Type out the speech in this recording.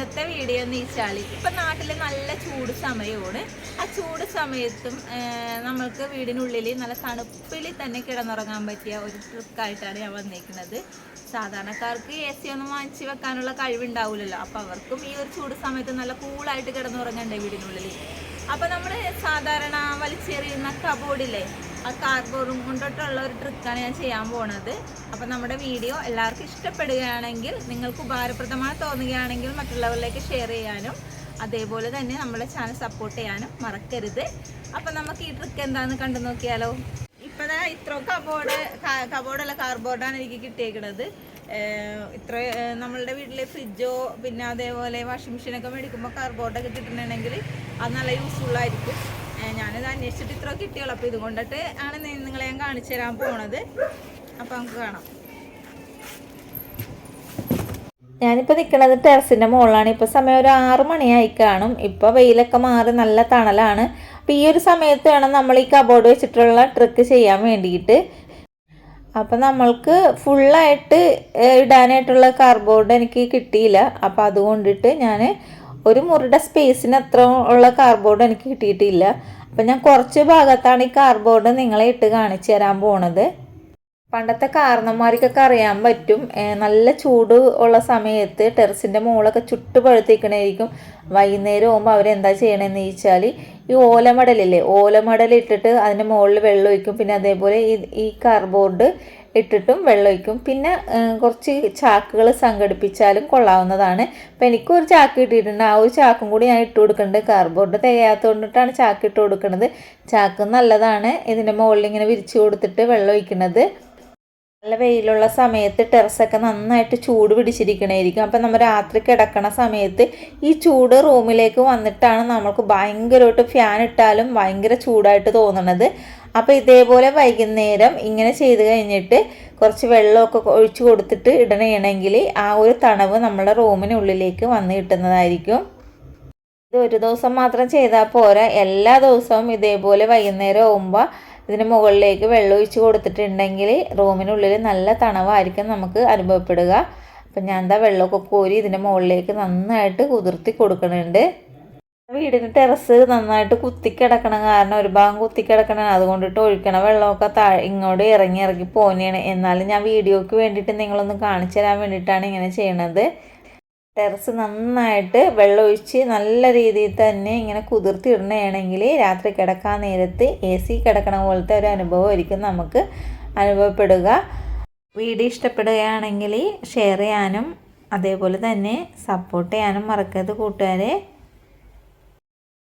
ഇന്നത്തെ വീഡിയോ എന്ന് വെച്ചാൽ ഇപ്പം നാട്ടിൽ നല്ല ചൂട് സമയമാണ്. ആ ചൂട് സമയത്തും നമ്മൾക്ക് വീടിനുള്ളിൽ നല്ല തണുപ്പിൽ തന്നെ കിടന്നുറങ്ങാൻ പറ്റിയ ഒരു ട്രിക്കായിട്ടാണ് ഞാൻ വന്നിരിക്കുന്നത് സാധാരണക്കാർക്ക് എ സി ഒന്നും വാങ്ങിച്ച് വെക്കാനുള്ള കഴിവുണ്ടാവില്ലല്ലോ അപ്പോൾ അവർക്കും ഈ ഒരു ചൂട് സമയത്ത് നല്ല കൂളായിട്ട് കിടന്നുറങ്ങണ്ടേ വീടിനുള്ളിൽ അപ്പോൾ നമ്മൾ സാധാരണ വലിച്ചെറിയുന്ന കബോർഡില്ലേ ആ കാർബോർഡും കൊണ്ടിട്ടുള്ള ഒരു ട്രിക്കാണ് ഞാൻ ചെയ്യാൻ പോണത്. അപ്പോൾ നമ്മുടെ വീഡിയോ എല്ലാവർക്കും ഇഷ്ടപ്പെടുകയാണെങ്കിൽ നിങ്ങൾക്ക് ഉപകാരപ്രദമായി തോന്നുകയാണെങ്കിൽ മറ്റുള്ളവരിലേക്ക് ഷെയർ ചെയ്യാനും അതേപോലെ തന്നെ നമ്മുടെ ചാനൽ സപ്പോർട്ട് ചെയ്യാനും മറക്കരുത്. അപ്പോൾ നമുക്ക് ഈ ട്രിക്ക് എന്താണെന്ന് കണ്ടു നോക്കിയാലോ. ഇപ്പൊ ഇത്ര കബോർഡ് കബോർഡല്ല കാർബോർഡാണ് എനിക്ക് കിട്ടിയേക്കുന്നത് ഇത്ര നമ്മളുടെ വീട്ടിലെ ഫ്രിഡ്ജോ പിന്നെ അതേപോലെ വാഷിംഗ് മെഷീനൊക്കെ മേടിക്കുമ്പോൾ കാർബോർഡൊക്കെ കിട്ടണമെങ്കിൽ അത് നല്ല യൂസ്ഫുള്ളായിരിക്കും ഞാനിത് അന്വേഷിച്ചിട്ട് ഇത്ര കിട്ടിയുള്ളൂ. അപ്പോൾ ഇതുകൊണ്ടിട്ട് ആണ് നിങ്ങളെ ഞാൻ കാണിച്ചു തരാൻ പോണത്. അപ്പോൾ നമുക്ക് കാണാം. ഞാനിപ്പോൾ നിൽക്കുന്നത് ടെറസിന്റെ മുകളിലാണ് ഇപ്പോൾ സമയം ഒരു ആറ് മണിയായി കാണും. ഇപ്പോൾ വെയിലൊക്കെ മാറി നല്ല തണലാണ്. അപ്പോൾ ഈ ഒരു സമയത്ത് വേണം നമ്മൾ ഈ കബോർഡ് വെച്ചിട്ടുള്ള ട്രിക്ക് ചെയ്യാൻ വേണ്ടിയിട്ട്. അപ്പോൾ നമ്മൾക്ക് ഫുള്ളായിട്ട് ഇടാനായിട്ടുള്ള കാർബോർഡ് എനിക്ക് കിട്ടിയില്ല. അപ്പോൾ അതുകൊണ്ടിട്ട് ഞാൻ ഒരു മുറിയുടെ സ്പേസിന് അത്ര ഉള്ള കാർബോർഡ് എനിക്ക് കിട്ടിയിട്ടില്ല. അപ്പം ഞാൻ കുറച്ച് ഭാഗത്താണ് ഈ കാർബോർഡ് നിങ്ങളെ ഇട്ട് കാണിച്ചു തരാൻ പോണത്. പണ്ടത്തെ കാരണന്മാർക്കൊക്കെ അറിയാൻ പറ്റും നല്ല ചൂട് ഉള്ള സമയത്ത് ടെറസിന്റെ മുകളൊക്കെ ചുട്ട് പഴുത്തിക്കണായിരിക്കും. വൈകുന്നേരം ആകുമ്പോൾ അവരെന്താ ചെയ്യണമെന്ന് ചോദിച്ചാൽ ഈ ഓലമടലില്ലേ ഓലമടൽ ഇട്ടിട്ട് അതിന്റെ മുകളിൽ വെള്ളം ഒഴിക്കും പിന്നെ അതേപോലെ ഈ ഈ കാർബോർഡ് ഇട്ടിട്ടും വെള്ളം ഒഴിക്കും പിന്നെ കുറച്ച് ചാക്കുകൾ സംഘടിപ്പിച്ചാലും കൊള്ളാവുന്നതാണ്. അപ്പം എനിക്കും ഒരു ചാക്ക് കിട്ടിയിട്ടുണ്ട്. ആ ഒരു ചാക്കും കൂടി ഞാൻ ഇട്ട് കൊടുക്കുന്നുണ്ട് കാർബോർഡ് തികയാത്തതുകൊണ്ടിട്ടാണ് ചാക്ക് ഇട്ട് കൊടുക്കുന്നത് ചാക്ക് നല്ലതാണ്. ഇതിന്റെ മുകളിൽ ഇങ്ങനെ വിരിച്ചു കൊടുത്തിട്ട് വെള്ളം ഒഴിക്കുന്നത് നല്ല വെയിലുള്ള സമയത്ത് ടെറസൊക്കെ നന്നായിട്ട് ചൂട് പിടിച്ചിരിക്കണായിരിക്കും. അപ്പം നമ്മൾ രാത്രി കിടക്കണ സമയത്ത് ഈ ചൂട് റൂമിലേക്ക് വന്നിട്ടാണ് നമുക്ക് ഭയങ്കരമായിട്ട് ഫാൻ ഇട്ടാലും ഭയങ്കര ചൂടായിട്ട് തോന്നണത്. അപ്പോൾ ഇതേപോലെ വൈകുന്നേരം ഇങ്ങനെ ചെയ്ത് കഴിഞ്ഞിട്ട് കുറച്ച് വെള്ളമൊക്കെ ഒഴിച്ച് കൊടുത്തിട്ട് ഇടണമെങ്കിൽ ആ ഒരു തണവ് നമ്മുടെ റൂമിനുള്ളിലേക്ക് വന്ന് കിട്ടുന്നതായിരിക്കും. ഇത് ഒരു ദിവസം മാത്രം ചെയ്താൽ പോരാ. എല്ലാ ദിവസവും ഇതേപോലെ വൈകുന്നേരം ആകുമ്പോൾ ഇതിന് മുകളിലേക്ക് വെള്ളം ഒഴിച്ച് കൊടുത്തിട്ടുണ്ടെങ്കിൽ റൂമിനുള്ളിൽ നല്ല തണവായിരിക്കും നമുക്ക് അനുഭവപ്പെടുക. അപ്പം ഞാൻ എന്താ വെള്ളമൊക്കെ കോരി ഇതിന്റെ മുകളിലേക്ക് നന്നായിട്ട് കുതിർത്തി കൊടുക്കുന്നുണ്ട് വീടിന് ടെറസ് നന്നായിട്ട് കുത്തിക്കിടക്കണം കാരണം ഒരു ഭാഗം കുത്തിക്കിടക്കണം അതുകൊണ്ടിട്ട് ഒഴിക്കണ വെള്ളമൊക്കെ താഴെ ഇങ്ങോട്ട് ഇറങ്ങി ഇറങ്ങി പോകുന്നതാണ് എന്നാലും ഞാൻ വീഡിയോക്ക് വേണ്ടിയിട്ട് നിങ്ങളൊന്ന് കാണിച്ചു തരാൻ വേണ്ടിയിട്ടാണ് ഇങ്ങനെ ചെയ്യണത്. ടെറസ് നന്നായിട്ട് വെള്ളമൊഴിച്ച് നല്ല രീതിയിൽ തന്നെ ഇങ്ങനെ കുതിർത്തി കുതിർത്തിടണമെങ്കിൽ രാത്രി കിടക്കാൻ നേരത്ത് എ സി കിടക്കണ പോലത്തെ ഒരു അനുഭവമായിരിക്കും നമുക്ക് അനുഭവപ്പെടുക. വീഡിയോ ഇഷ്ടപ്പെടുകയാണെങ്കിൽ ഷെയർ ചെയ്യാനും അതേപോലെ തന്നെ സപ്പോർട്ട് ചെയ്യാനും മറക്കരുത് കൂട്ടുകാരെ.